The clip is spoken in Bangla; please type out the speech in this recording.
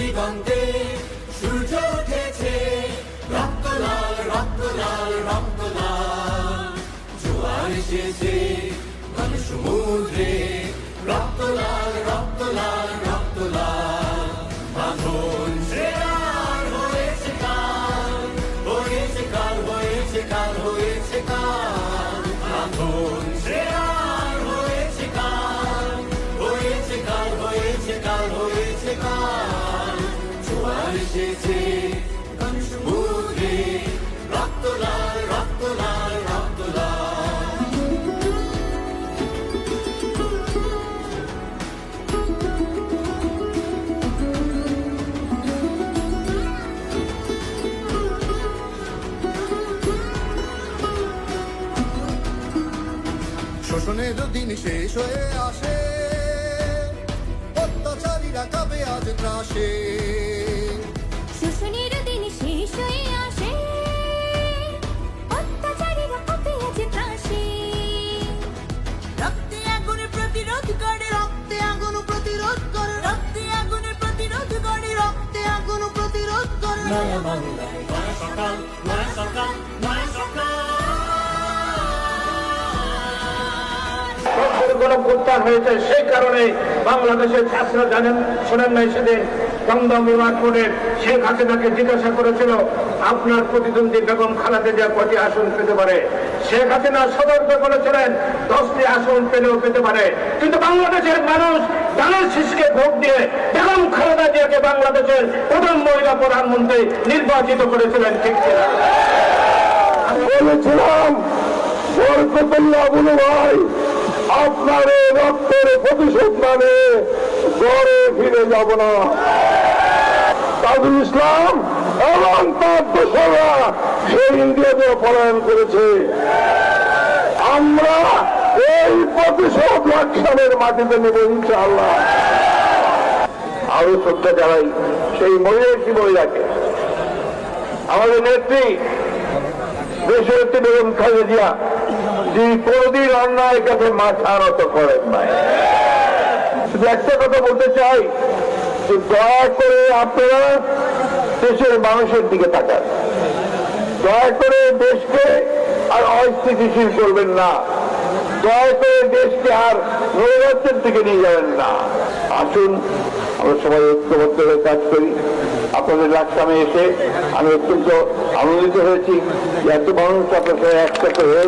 দিগন্তে সূর্য উঠেছে। রক্ত লাল রক্ত লাল রক্ত লাল জোয়ার এসেছে ঘন সমুদ্রে। রক্ত লাল রক্ত লাল রক্ত লাল বাঁধন শ্রেয়ার হয়েছে কাল হয়েছে কাল হয়েছে কাল হয়েছে কাল। বাঁধন শ্রেয়ার এসেছে। রক্ত লাল রক্ত লাল রক্ত লাল। শোষণের দিন শেষ হয়ে আসে। অত্যাচারীরা কাবে আজ ত্রাসে। হয়েছে সেই কারণে বাংলাদেশের ছাত্ররা জানেন, শোনেন নাই সেদিন দমদম বিমান বোর্ডের শেখ হাসিনাকে জিজ্ঞাসা করেছিল, আপনার প্রতিদ্বন্দ্বী বেগম খালাদে জিয়া কটি আসন পেতে পারে? শেখ হাসিনা সতর্ক করেছিলেন দশটি আসন পেলেও পেতে পারে। কিন্তু বাংলাদেশের মানুষ দানের শীষকে ভোট দিয়ে বেগম খালেদা জিয়াকে বাংলাদেশের প্রথম মহিলা প্রধানমন্ত্রী নির্বাচিত করেছিলেন, ঠিক বলেছিলাম ভাই, আপনার রক্তের প্রতিশোধ মানে গড়ে ফিরে যাব না। তাজুল ইসলাম এবং তার ইন্ডিয়াতে পলায়ন করেছে। আমরা এই প্রতিশোধ লাক্ষণের মাটিতে নেব ইনশাআল্লাহ। আরও শ্রদ্ধা জানাই, সেই মহিলা একটি মহিলাকে? আমাদের নেত্রী একটি বেগম খালেদা জিয়া, যিনি কোনদিন অন্যায়ের কাছে মাথা নত করেন নাই। শুধু একটা কথা বলতে চাই, যে দয়া করে আপনারা দেশের মানুষের দিকে তাকান। দয়া করে দেশকে আর অস্থিতিশীল করবেন না। দয়া করে দেশকে আর নৈরাজ্যের দিকে নিয়ে যাবেন না। আসুন, আমরা সবাই ঐক্যবদ্ধ হয়ে কাজ করি। আপনাদের লাকসামে এসে আমি অত্যন্ত আনন্দিত হয়েছি। যে এত মানুষ আপনার সাথে একসাথে হয়ে